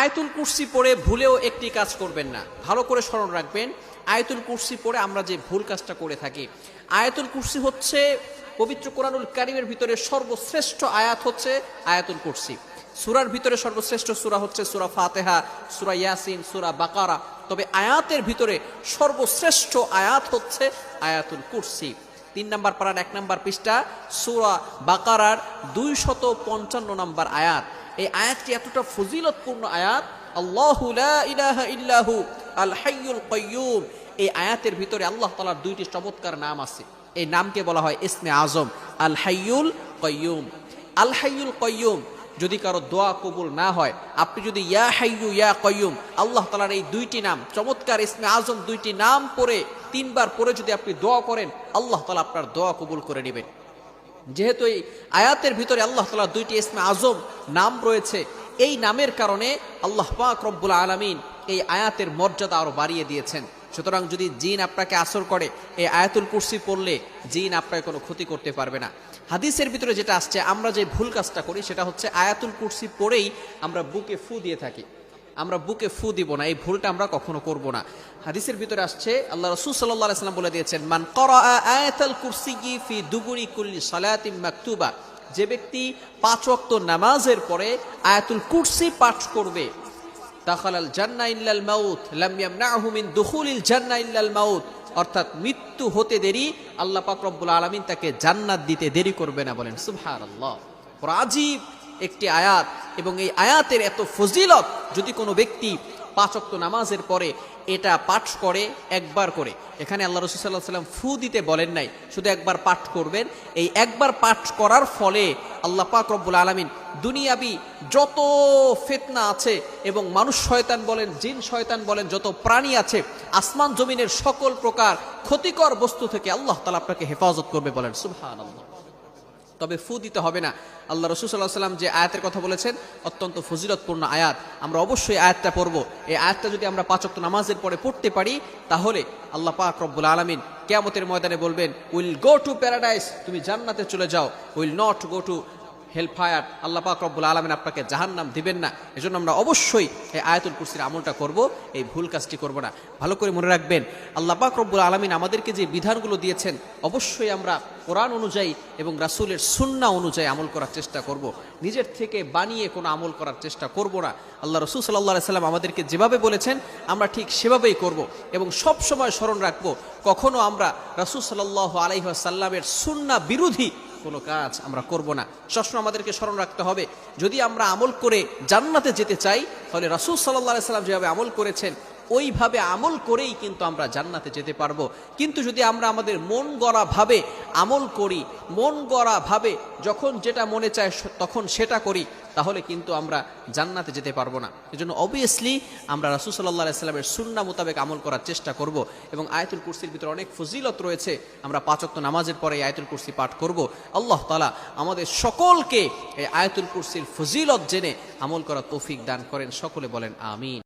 আয়াতুল কুর্সি পড়ে ভুলেও একটি কাজ করবেন না। ভালো করে স্মরণ রাখবেন, আয়তুল কুরসি পড়ে আমরা যে ভুল কাজটা করে থাকি। আয়াতুল কুর্সি হচ্ছে পবিত্র কোরআনুল কারিমের ভিতরে সর্বশ্রেষ্ঠ আয়াত হচ্ছে আয়াতুল কুরসি। সুরার ভিতরে সর্বশ্রেষ্ঠ সুরা হচ্ছে সুরা ফাতেহা, সুরা ইয়াসিন, সুরা বাকারা। তবে আয়াতের ভিতরে সর্বশ্রেষ্ঠ আয়াত হচ্ছে আয়াতুল কুরসি। তিন নাম্বার পাড়ার এক নাম্বার পৃষ্ঠা, সুরা বাকারার দুই শত পঞ্চান্ন নাম্বার আয়াত। এই আয়াতটি এতটা ফজিলতপূর্ণ আয়াত, আল্লাহু ইলাহা ইল্লাহু, আল হাইয়ুল এই আয়াতের ভিতরে আল্লাহ তালার দুইটি চমৎকার নাম আছে। এই নামকে বলা হয় ইসমে আজম, আল হাইয়ুল কাইয়্যুম আল হাইয়ুল কাইয়্যুম যদি কারও দোয়া কবুল না হয়, আপনি যদি ইয়া হাইয়ু ইয়া কয়ুম আল্লাহ তালার এই দুইটি নাম, চমৎকার ইসমে আজম দুইটি নাম পড়ে, তিনবার পরে যদি আপনি দোয়া করেন, আল্লাহ তালা আপনার দোয়া কবুল করে নেবেন। যেহেতু এই আয়াতের ভিতরে আল্লাহ তালা দুইটি ইসমে আজম নাম রয়েছে, এই নামের কারণে আল্লাহ পাক আলমিন এই আয়াতের মর্যাদা আরও বাড়িয়ে দিয়েছেন। সুতরাং যদি জিন আপনাকে আসর করে, এই আয়াতুল কুরসি পড়লে জিন আপনাকে কোনো ক্ষতি করতে পারবে না। হাদিসের ভিতরে যেটা আসছে, আমরা যে ভুল কাজটা করি, সেটা হচ্ছে আয়াতুল কুরসি পড়েই আমরা বুকে ফু দিয়ে থাকি। আমরা বুকে ফু দিব না, এই ভুলটা আমরা কখনো করব না। হাদিসের ভিতরে আসছে, আল্লাহ রসুল সাল্লাম বলে দিয়েছেন, মান করা ফি দুবুরি কুল্লি সালাতিম মাকতুবা। যে ব্যক্তি পাঁচ ওয়াক্ত নামাজের পরে আয়াতুল কুরসি পাঠ করবে মাউত অর্থাৎ মৃত্যু হতে দেরি, আল্লাহ পাক আলামিন তাকে জান্নাত দিতে দেরি করবে না বলেন। সুবহানাল্লাহ। আল্লাহ আজীব একটি আয়াত এবং এই আয়াতের এত ফজিলত, যদি কোনো ব্যক্তি পাঁচক্ত নামাজের পরে এটা পাঠ করে, একবার করে, এখানে আল্লাহ রসুল সাল্লাহ সাল্লাম ফু দিতে বলেন নাই, শুধু একবার পাঠ করবেন, এই একবার পাঠ করার ফলে আল্লাহ পাক রব্বুল আলমিন দুনিয়াবি যত ফেতনা আছে এবং মানুষ শয়তান বলেন, জিন শয়তান বলেন, যত প্রাণী আছে, আসমান জমিনের সকল প্রকার ক্ষতিকর বস্তু থেকে আল্লাহ তালা আপনাকে হেফাজত করবে বলেন সুবহান আল্লাহ তবে ফু দিতে হবে না। আল্লাহ রসুল সাল্লাহ সাল্লাম যে আয়াতের কথা বলেছেন, অত্যন্ত ফজিলতপূর্ণ আয়াত। আমরা অবশ্যই আয়াতটা পড়ব। এই আয়াতটা যদি আমরা পাচক নামাজের পরে পড়তে পারি, তাহলে আল্লাহ পাক রব্বুল আলমিন কেয়ামতের ময়দানে বলবেন, উইল গো টু প্যারাডাইস, তুমি জান্নাতে চলে যাও। Will not go to hell fire আল্লাহ পাক রব্বুল আলমিন আপনাকে জাহান্নাম দিবেন না। এজন্য আমরা অবশ্যই এই আয়াতুল কুরসির আমলটা করব, এই ভুল কাজটি করব না। ভালো করে মনে রাখবেন, আল্লাহ পাক রব্বুল আলমিন আমাদেরকে যে বিধানগুলো দিয়েছেন, অবশ্যই আমরা কোরআন অনুযায়ী এবং রাসূলের সুন্না অনুযায়ী আমল করার চেষ্টা করব। নিজের থেকে বানিয়ে কোনো আমল করার চেষ্টা করব না। আল্লাহ রসুল সাল্লাহ সাল্লাম আমাদেরকে যেভাবে বলেছেন, আমরা ঠিক সেভাবেই করব এবং সব সময় স্মরণ রাখব, কখনো আমরা রাসূল সাল্লাহ আলাইসাল্লামের সুন্না বিরোধী কোনো কাজ আমরা করব না। সবসময় আমাদেরকে স্মরণ রাখতে হবে, যদি আমরা আমল করে জান্নাতে যেতে চাই, তাহলে রাসুল সাল্লাহ সাল্লাম যেভাবে আমল করেছেন ওইভাবে আমল করেই কিন্তু আমরা জান্নাতে যেতে পারব। কিন্তু যদি আমরা আমাদের মন গড়াভাবে আমল করি, মন গড়াভাবে যখন যেটা মনে চায় তখন সেটা করি, তাহলে কিন্তু আমরা জান্নাতে যেতে পারব না। এজন্য অবভিয়াসলি আমরা রাসুল সাল্লাহ সাল্লামের সুন্না মোতাবেক আমল করার চেষ্টা করব এবং আয়তুল কুরসির ভিতরে অনেক ফজিলত রয়েছে। আমরা পাঁচক্ত নামাজের পরে এই আয়াতুল কুরসি পাঠ করব। আল্লাহ তালা আমাদের সকলকে এই আয়তুল কুরসির ফজিলত জেনে আমল করা তৌফিক দান করেন। সকলে বলেন, আমিন।